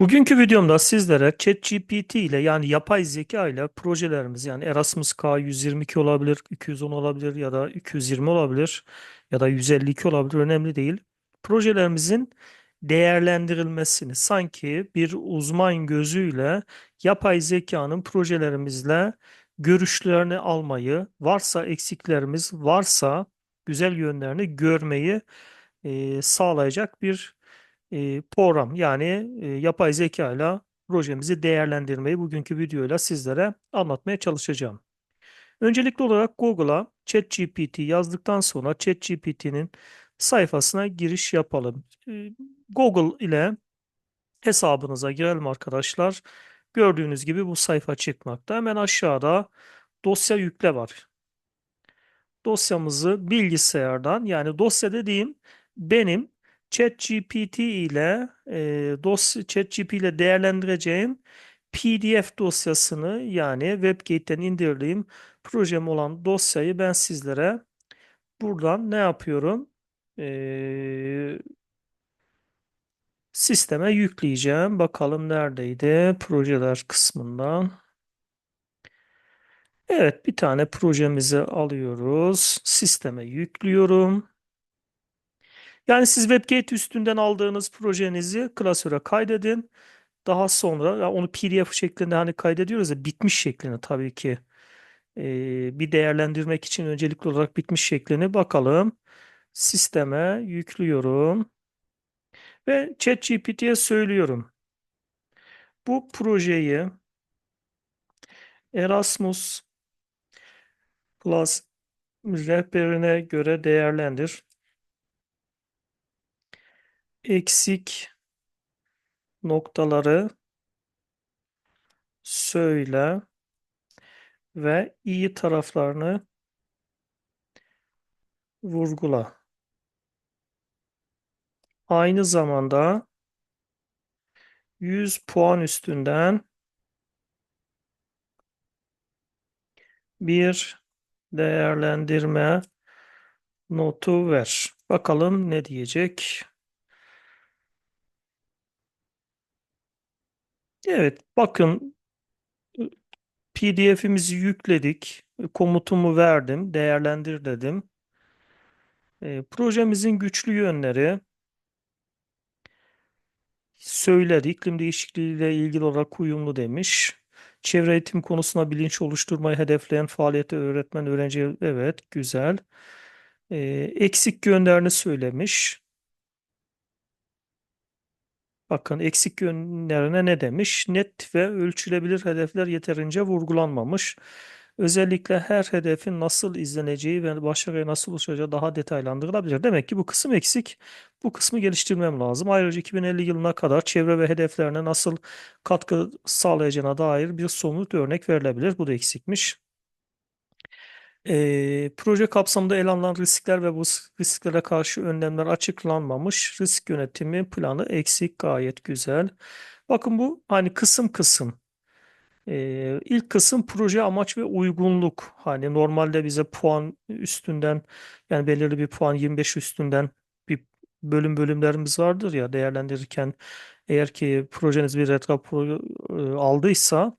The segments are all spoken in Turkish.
Bugünkü videomda sizlere ChatGPT ile yani yapay zeka ile projelerimiz yani Erasmus K 122 olabilir, 210 olabilir ya da 220 olabilir ya da 152 olabilir önemli değil. Projelerimizin değerlendirilmesini sanki bir uzman gözüyle yapay zekanın projelerimizle görüşlerini almayı, varsa eksiklerimiz, varsa güzel yönlerini görmeyi e, sağlayacak bir e, program yani e, yapay zeka ile projemizi değerlendirmeyi bugünkü videoyla sizlere anlatmaya çalışacağım. Öncelikli olarak Google'a ChatGPT yazdıktan sonra ChatGPT'nin sayfasına giriş yapalım. Google ile hesabınıza girelim arkadaşlar. Gördüğünüz gibi bu sayfa çıkmakta. Hemen aşağıda dosya yükle var dosyamızı bilgisayardan yani dosya dediğim benim ChatGPT ile e, dosya ChatGPT ile değerlendireceğim PDF dosyasını yani WebGate'den indirdiğim projem olan dosyayı ben sizlere buradan ne yapıyorum? E, sisteme yükleyeceğim. Bakalım neredeydi? Projeler kısmından. Evet, bir tane projemizi alıyoruz. Sisteme yüklüyorum. Yani siz WebGate üstünden aldığınız projenizi klasöre kaydedin. Daha sonra ya onu PDF şeklinde hani kaydediyoruz ya bitmiş şeklini tabii ki e, bir değerlendirmek için öncelikli olarak bitmiş şeklini bakalım. Sisteme yüklüyorum ve ChatGPT'ye söylüyorum. Bu projeyi Erasmus Plus rehberine göre değerlendir. Eksik noktaları söyle ve iyi taraflarını vurgula. Aynı zamanda 100 puan üstünden bir değerlendirme notu ver. Bakalım ne diyecek? Evet, bakın PDF'imizi yükledik. Komutumu verdim, değerlendir dedim. E, projemizin güçlü yönleri söyledi. İklim değişikliğiyle ilgili olarak uyumlu demiş. Çevre eğitim konusunda bilinç oluşturmayı hedefleyen faaliyete öğretmen öğrenci evet güzel. E, eksik yönlerini söylemiş. Bakın eksik yönlerine ne demiş? Net ve ölçülebilir hedefler yeterince vurgulanmamış. Özellikle her hedefin nasıl izleneceği ve başarıya nasıl ulaşacağı daha detaylandırılabilir. Demek ki bu kısım eksik. Bu kısmı geliştirmem lazım. Ayrıca 2050 yılına kadar çevre ve hedeflerine nasıl katkı sağlayacağına dair bir somut örnek verilebilir. Bu da eksikmiş. Eee, proje kapsamında ele alınan riskler ve bu risklere karşı önlemler açıklanmamış. Risk yönetimi planı eksik gayet güzel. Bakın bu hani kısım kısım. Eee ilk kısım proje amaç ve uygunluk. Hani normalde bize puan üstünden yani belirli bir puan 25 üstünden bir bölüm bölümlerimiz vardır ya değerlendirirken eğer ki projeniz bir red raporu e, aldıysa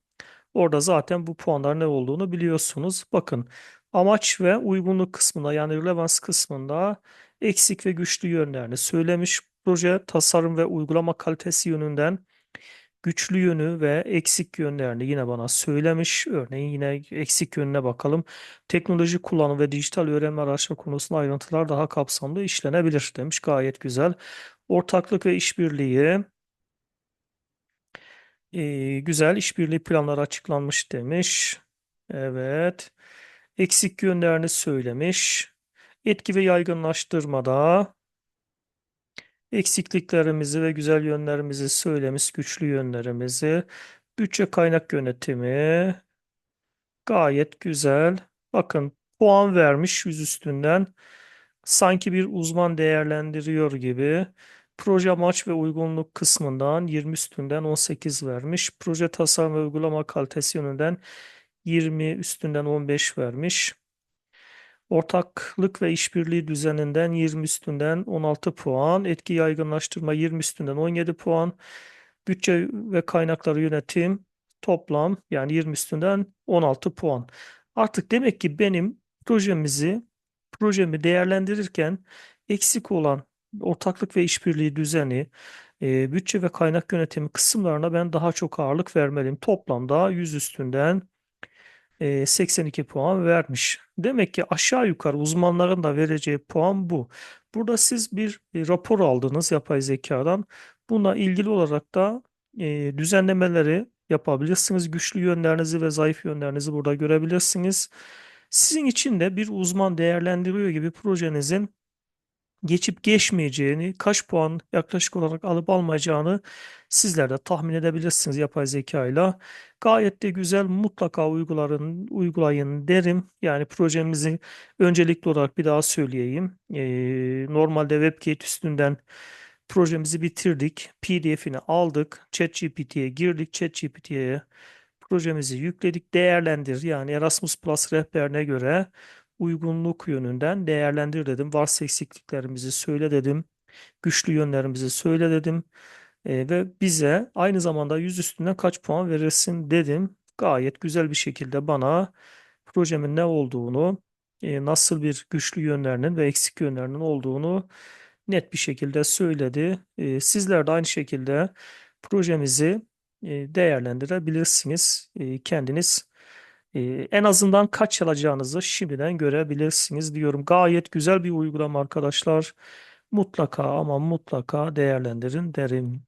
Orada zaten bu puanlar ne olduğunu biliyorsunuz. Bakın amaç ve uygunluk kısmında yani relevance kısmında eksik ve güçlü yönlerini söylemiş. Proje tasarım ve uygulama kalitesi yönünden güçlü yönü ve eksik yönlerini yine bana söylemiş. Örneğin yine eksik yönüne bakalım. Teknoloji kullanım ve dijital öğrenme araçları konusunda ayrıntılar daha kapsamlı işlenebilir demiş. Gayet güzel. Ortaklık ve işbirliği ee, güzel işbirliği planları açıklanmış demiş. Evet. Eksik yönlerini söylemiş. Etki ve yaygınlaştırmada eksikliklerimizi ve güzel yönlerimizi söylemiş, güçlü yönlerimizi. Bütçe kaynak yönetimi gayet güzel. Bakın puan vermiş yüz üstünden. Sanki bir uzman değerlendiriyor gibi. Proje amaç ve uygunluk kısmından 20 üstünden 18 vermiş. Proje tasarım ve uygulama kalitesi yönünden 20 üstünden 15 vermiş. Ortaklık ve işbirliği düzeninden 20 üstünden 16 puan. Etki yaygınlaştırma 20 üstünden 17 puan. Bütçe ve kaynakları yönetim toplam yani 20 üstünden 16 puan. Artık demek ki benim projemizi projemi değerlendirirken eksik olan ortaklık ve işbirliği düzeni, e, bütçe ve kaynak yönetimi kısımlarına ben daha çok ağırlık vermeliyim. Toplamda 100 üstünden e, 82 puan vermiş. Demek ki aşağı yukarı uzmanların da vereceği puan bu. Burada siz bir e, rapor aldınız yapay zekadan. Buna ilgili olarak da e, düzenlemeleri yapabilirsiniz. Güçlü yönlerinizi ve zayıf yönlerinizi burada görebilirsiniz. Sizin için de bir uzman değerlendiriyor gibi projenizin geçip geçmeyeceğini, kaç puan yaklaşık olarak alıp almayacağını sizler de tahmin edebilirsiniz yapay zeka ile. Gayet de güzel mutlaka uyguların, uygulayın derim. Yani projemizi öncelikli olarak bir daha söyleyeyim. Ee, normalde WebKit üstünden projemizi bitirdik. PDF'ini aldık. ChatGPT'ye girdik. ChatGPT'ye projemizi yükledik. Değerlendir yani Erasmus Plus rehberine göre uygunluk yönünden değerlendir dedim. Varsa eksikliklerimizi söyle dedim. Güçlü yönlerimizi söyle dedim. E, ve bize aynı zamanda 100 üstünden kaç puan verirsin dedim. Gayet güzel bir şekilde bana projemin ne olduğunu, e, nasıl bir güçlü yönlerinin ve eksik yönlerinin olduğunu net bir şekilde söyledi. E, sizler de aynı şekilde projemizi e, değerlendirebilirsiniz. E, kendiniz ee, en azından kaç alacağınızı şimdiden görebilirsiniz diyorum. Gayet güzel bir uygulama arkadaşlar. Mutlaka ama mutlaka değerlendirin derim.